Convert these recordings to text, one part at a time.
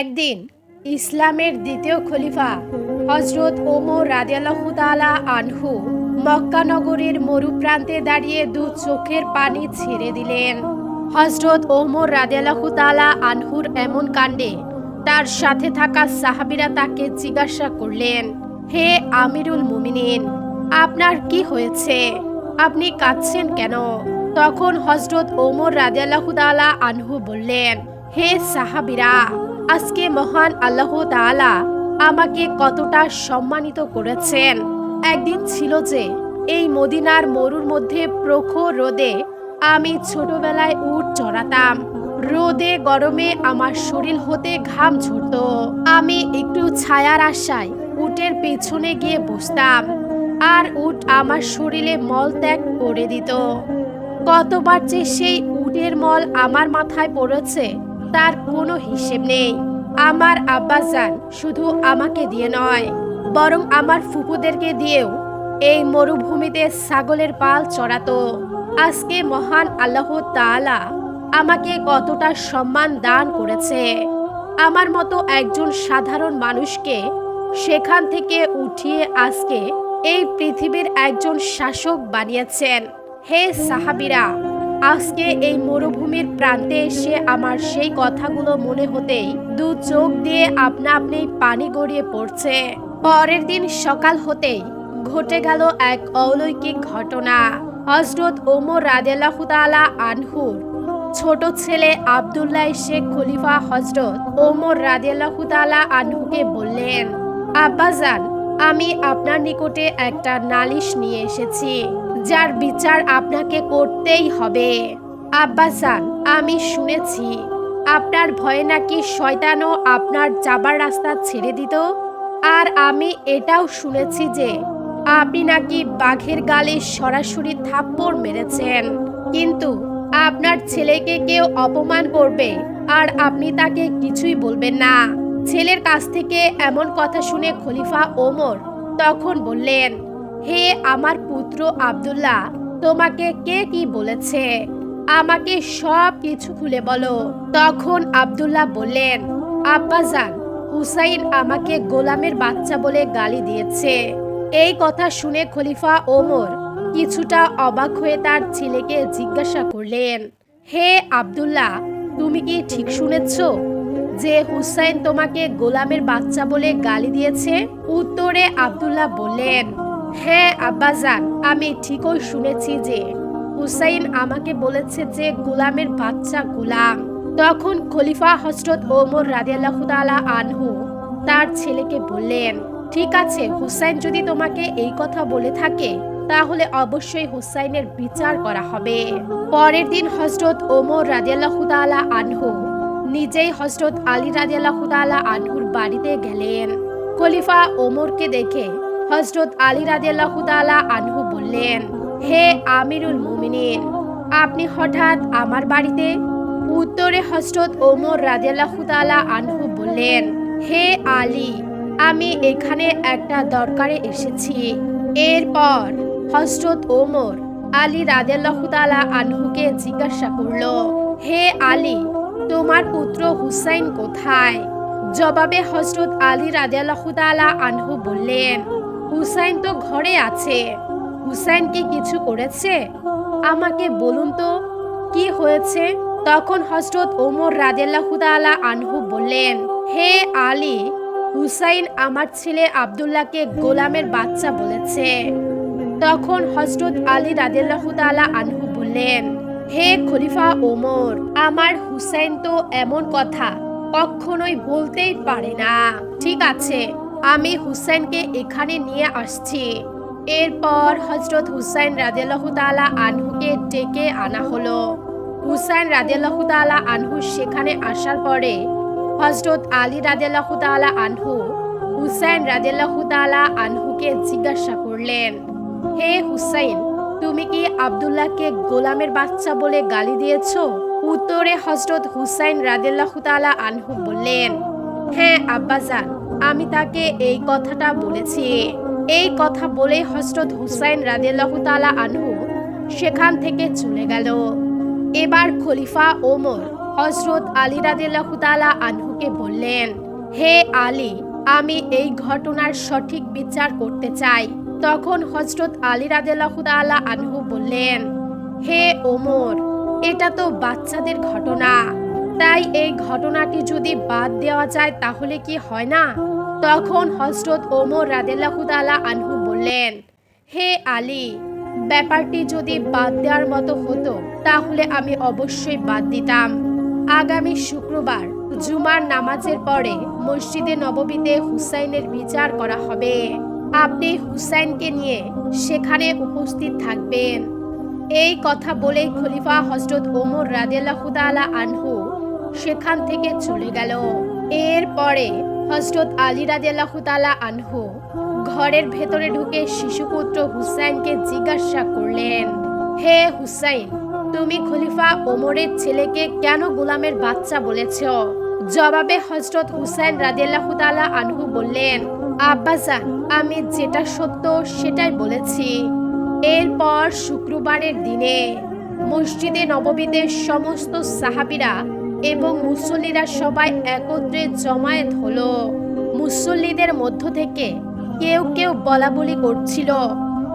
একদিন ইসলামের দ্বিতীয় খলিফা হজরত ওমর রাদিয়াল্লাহু তাআলা আনহু মক্কা নগরীর মরুপ্রান্তে দাঁড়িয়ে দু চোখের পানি ছেড়ে দিলেন। হজরত ওমর রাদিয়াল্লাহু তাআলা আনহুর এমন কাণ্ডে তার সাথে থাকা সাহাবিরা তাকে জিজ্ঞাসা করলেন, হে আমিরুল মুমিনিন, আপনার কি হয়েছে? আপনি কাঁদছেন কেন? তখন হজরত ওমর রাদিয়াল্লাহু তাআলা আনহু বললেন, হে সাহাবীরা আজকে মহান আল্লাহ তাআলা আমাকে কতটা সম্মানিত করেছেন। একদিন ছিল যে, এই মদিনার মরুর মধ্যে প্রখর রোদে আমি ছোটবেলায় উট চড়াতাম। রোদে গরমে আমার শরীর হতে ঘাম ঝরত। আমি একটু ছায়ার আশায় উটের পেছনে গিয়ে বসতাম আর উট আমার শরীরে মল ত্যাগ করে দিত। কতবার যে সেই উটের মল আমার মাথায় পড়েছে তার কোনো হিসেব নেই। আমার আব্বাজান শুধু আমাকে দিয়ে নয়, বরং আমার ফুপুদেরকে দিয়েও এই মরুভূমিতে ছাগলের পাল চড়াতো। আজকে মহান আল্লাহ তাআলা আমাকে কতটা সম্মান দান করেছে। আমার মতো একজন সাধারণ মানুষকে সেখান থেকে উঠিয়ে আজকে এই পৃথিবীর একজন শাসক বানিয়েছেন। হে সাহাবিরা আজকে এই মরুভূমির প্রান্তে এসে আমার সেই কথাগুলো মনে হতেই দু চোখ দিয়ে আপনা আপনি পানি গড়িয়ে পড়ছে। পরের দিন সকাল হতেই ঘটে গেল এক অলৌকিক ঘটনা। হজরত ওমর রাদেলাহু তাআলা আনহুর ছোট ছেলে আবদুল্লাহ শেখ খলিফা হজরত ওমর রাদেলাহু তাআলা আনহুকে বললেন, আব্বাজান, আমি আপনার নিকটে একটা নালিশ নিয়ে এসেছি। যার বিচার আপনাকে করতেই হবে। আব্বাসান, আমি শুনেছি, আপনার ভয়ে নাকি শয়তানও আপনার যাবার রাস্তা ছেড়ে দিত? আর আমি এটাও শুনেছি যে, আপনি নাকি বাঘের গালে সরাসরি থাপ্পড় মেরেছেন। কিন্তু আপনার ছেলেকে কেউ অপমান করবে, আর আপনি তাকে কিছুই বলবেন না। ছেলের কাছ থেকে এমন কথা শুনে খলিফা ওমর তখন বললেন হে আমার পুত্র আব্দুল্লাহ, তোমাকে কে কি বলেছে? আমাকে সব কিছু খুলে বলো। তখন আব্দুল্লাহ বললেন আব্বাজান হুসাইন আমাকে গোলামের বাচ্চা বলে গালি দিয়েছে। এই কথা শুনে খলিফা ওমর কিছুটা অবাক হয়ে তার ছেলেকে জিজ্ঞাসা করলেন, হে আব্দুল্লাহ, তুমি কি ঠিক শুনেছ যে হুসাইন তোমাকে গোলামের বাচ্চা বলে গালি দিয়েছে? উত্তরে আব্দুল্লাহ বললেন হ্যাঁ আব্বাজান, আমি ঠিকই শুনেছি যে হুসাইন আমাকে বলেছে যে গোলামের বাচ্চা গোলাম। তখন খলিফা হজরত ওমর রাদিয়াল্লাহু তাআলা আনহু তার ছেলেকে বললেন, ঠিক আছে, হুসাইন যদি তোমাকে এই কথা বলে থাকে, তাহলে অবশ্যই হুসাইনের বিচার করা হবে। পরের দিন হজরত ওমর রাদিয়াল্লাহু তাআলা আনহু নিজেই হজরত আলী রাদিয়াল্লাহু তাআলা আনহুর বাড়িতে গেলেন। খলিফা ওমরকে দেখে হজরত আলী রাদিয়াল্লাহু তাআলা আনহু বললেন, হে আমিরুল মুমিনিন, আপনি হঠাৎ আমার বাড়িতে? উত্তরে হজরত ওমর রাদিয়াল্লাহু তাআলা আনহু বললেন, হে আলী, আমি এখানে একটা দরকারে এসেছি। এরপর হজরত ওমর আলী রাদিয়াল্লাহু তাআলা আনহুকে জিজ্ঞাসা করল, হে আলী, তোমার পুত্র হুসাইন কোথায়? জবাবে হজরত আলী রাদিয়াল্লাহু তাআলা আনহু বললেন হুসাইন তো ঘরে আছে। হুসাইন কি কিছু করেছে? আমাকে বলুন তো, কি হয়েছে? তখন হজরত ওমর তাআলা আনহু বললেন, হে আলী, হুসাইন আমার ছেলে আব্দুল্লাহকে গোলামের বাচ্চা বলেছে। তখন হজরত আলী রাদিয়াল্লাহু তাআলা আনহু বললেন, হে খলিফা ওমর, আমার হুসাইন তো এমন কথা কখনোই বলতেই পারে না। ঠিক আছে আমি হুসাইনকে এখানে নিয়ে আসছি। এরপর হজরত হুসাইন রাদিয়াল্লাহু তাআলা আনহুকে ডেকে আনা হলো। হুসাইন রাদিয়াল্লাহু তাআলা আনহু সেখানে আসার পরে হজরত আলী রাদিয়াল্লাহু তাআলা আনহু হুসাইন রাদিয়াল্লাহু তাআলা আনহুকে জিজ্ঞাসা করলেন, হে হুসাইন তুমি কি আবদুল্লাহকে গোলামের বাচ্চা বলে গালি দিয়েছ? উত্তরে হজরত হুসাইন রাদিয়াল্লাহু তাআলা আনহু বললেন হ্যাঁ আব্বাজান। আমি তাকে এই কথাটা বলেছি। এই কথা বলে হজরত হুসাইন রাদিয়াল্লাহু তাআলা আনহু সেখান থেকে চলে গেল। এবার খলিফা ওমর হজরত আলী রাদিল্লাহু তাআলা আনহুকে বললেন, হে আলী, আমি এই ঘটনার সঠিক বিচার করতে চাই। তখন হজরত আলী রাদিল্লাহু তাআলা আনহু বললেন, হে ওমর, এটা তো বাচ্চাদের ঘটনা। তাই এই ঘটনাটি যদি বাদ দেওয়া যায়, তাহলে কি হয় না? তখন হজরত ওমর রাদিল্লাহু তাআলা আনহু বললেন, হে আলী, ব্যাপারটি যদি বাদ দেওয়ার মতো হতো, তাহলে আমি অবশ্যই বাদ দিতাম। আগামী শুক্রবার জুমার নামাজের পরে মসজিদে নববীতে হুসাইনের বিচার করা হবে। আপনি হুসাইনকে নিয়ে সেখানে উপস্থিত থাকবেন। এই কথা বলেই খলিফা হজরত ওমর রাদিয়াল্লাহু তাআলা আনহু সেখান থেকে চলে গেল। এরপরে হজরত আলী রাদিয়াল্লাহু তাআলা আনহু ঘরের ভেতরে ঢুকে শিশুপুত্র হুসাইনকে জিজ্ঞাসা করলেন, হে হুসাইন, তুমি খলিফা ওমরের ছেলেকে কেন গোলামের বাচ্চা বলেছ? জবাবে হজরত হুসাইন রাদিয়াল্লাহু তাআলা আনহু বললেন, আব্বাজান, আমি যেটা সত্য সেটাই বলেছি। এরপর শুক্রবারের দিনে মসজিদে নববীতে সমস্ত সাহাবিরা এবং মুসল্লিরা সবাই একত্রে জমায়েত হলো। মুসল্লিদের মধ্য থেকে কেউ কেউ বলা বলি করছিল,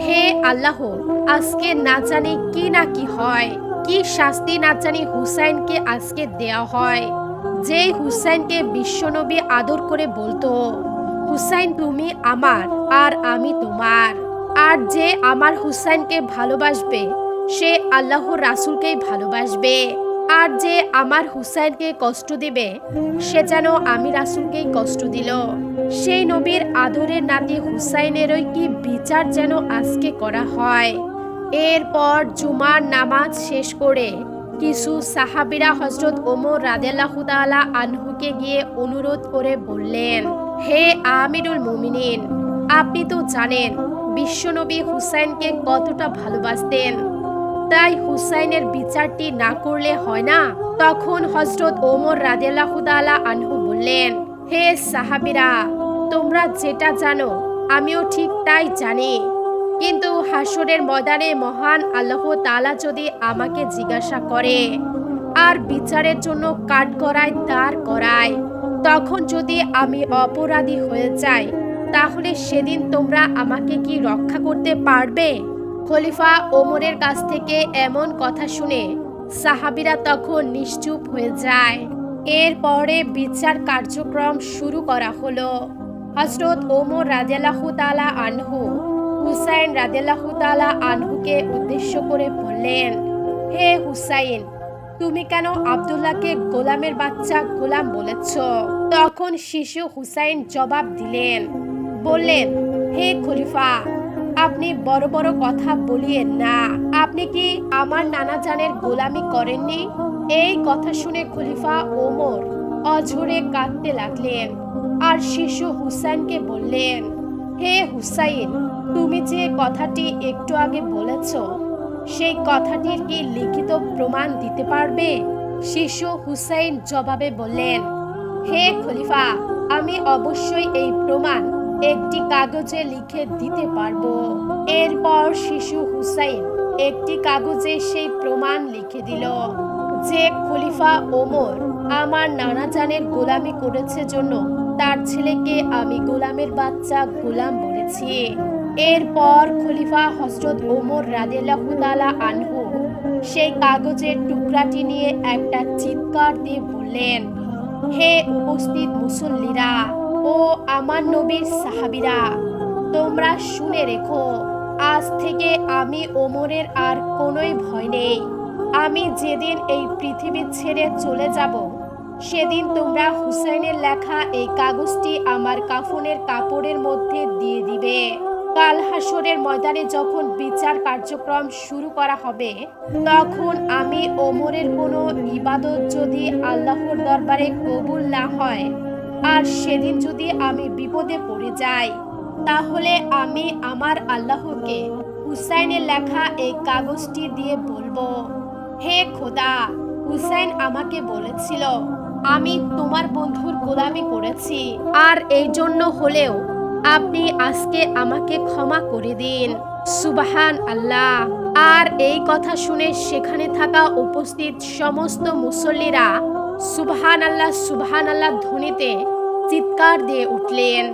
হে আল্লাহ, আজকে না জানি কি না কি হয়। কি শাস্তি না জানি হুসাইনকে আজকে দেয়া হয়। যে হুসাইনকে বিশ্বনবী আদর করে বলতো, হুসাইন তুমি আমার আর আমি তোমার। আর যে আমার হুসাইনকে ভালোবাসবে, সে আল্লাহর রাসূলকেই ভালোবাসবে। আর যে আমার হুসাইনকে কষ্ট দিবে, সে যেন আমি রাসূলকেই কষ্ট দিল। সেই নবীর আদরের নাতি হুসাইনেরই কি বিচার যেন আজকে করা হয়? এরপর জুমার নামাজ শেষ করে কিছু সাহাবিরা হজরত ওমর রাদেলাহু তাআলা আনহুকে গিয়ে অনুরোধ করে বললেন, হে আমিরুল মুমিনিন, আপনি তো জানেন, বিশ্বনবী হুসাইনকে কতটা ভালোবাসতেন। তাই হুসাইনের বিচারটি না করলে হয় না। তখন হজরত ওমর রাদেলাহু তাআলা আনহু বললেন, হে সাহাবিরা, তোমরা যেটা জানো, আমিও ঠিক তাই জানি। কিন্তু হাসরের ময়দানে মহান আল্লাহ তালা যদি আমাকে জিজ্ঞাসা করে, আর বিচারের জন্য কাঠ করায় তার করায় তখন যদি আমি অপরাধী হয়ে যাই, তাহলে সেদিন তোমরা আমাকে কি রক্ষা করতে পারবে? খলিফা ওমরের কাছ থেকে এমন কথা শুনে সাহাবিরা তখন নিশ্চুপ হয়ে যায়। এরপরে বিচার কার্যক্রম শুরু করা হলো। হজরত ওমর রাজেলাহু তালা আনহু, হুসাইন রাজেলাহু তালা আনহুকে উদ্দেশ্য করে বললেন, হে হুসাইন, তুমি কেন আব্দুল্লাহকে গোলামের বাচ্চা গোলাম বলেছ? তখন শিশু হুসাইন জবাব দিলেন, বললেন, হে খলিফা আপনি বড় বড় কথা বলিয়েন না। আপনি কি আমার নানা জানের গোলামি করেননি? এই কথা শুনে খলিফা ওমর অঝরে কাঁদতে লাগলেন। আর শিশু হুসাইনকে বললেন, হে হুসাইন, তুমি যে কথাটি একটু আগে বলেছ, সেই কথাটির কি লিখিত প্রমাণ দিতে পারবে? শিশু হুসাইন জবাবে বললেন, হে খলিফা, আমি অবশ্যই এই প্রমাণ একটি কাগজে লিখে দিতে পারব। এরপর শিশু হুসাইন একটি কাগজে সেই প্রমাণ লিখে দিল যে খলিফা ওমর আমার নানা জানের গোলামি করেছে জন্য তার ছেলেকে আমি গোলামের বাচ্চা গোলাম বলেছি। এরপর খলিফা হজরত ওমর রাদিয়াল্লাহু তাআলা আনহু সেই কাগজের টুকরাটি নিয়ে একটা চিৎকার দিয়ে বললেন, হে উপস্থিত মুসল্লিরা ও আমার নবীর সাহাবিরা, তোমরা শুনে রেখো, আজ থেকে আমি ওমরের আর কোনোই ভয় নেই। আমি যেদিন এই পৃথিবী ছেড়ে চলে যাব, সেদিন তোমরা হুসাইনের লেখা এই কাগজটি আমার কাফনের কাপড়ের মধ্যে দিয়ে দিবে। কাল হাসরের ময়দানে যখন বিচার কার্যক্রম শুরু করা হবে, তখন আমি ওমরের কোনো ইবাদত যদি আল্লাহর দরবারে কবুল না হয় আর সেদিন যদি আমি বিপদে পড়ে যাই, তাহলে আমি আমার আল্লাহকে হুসাইনের লেখা এই কাগজটি দিয়ে বলব, হে খোদা, হুসাইন আমাকে বলেছিল, আমি তোমার বন্ধুর গোলামি করেছি, আর এই জন্য হলেও আপনি আজকে আমাকে ক্ষমা করে দিন। সুবাহান আল্লাহ আর এই কথা শুনে সেখানে থাকা উপস্থিত সমস্ত মুসল্লিরা সুবহান আল্লাহ সুবহান আল্লাহ ধ্বনিতে চিৎকার দিয়ে উঠলেন।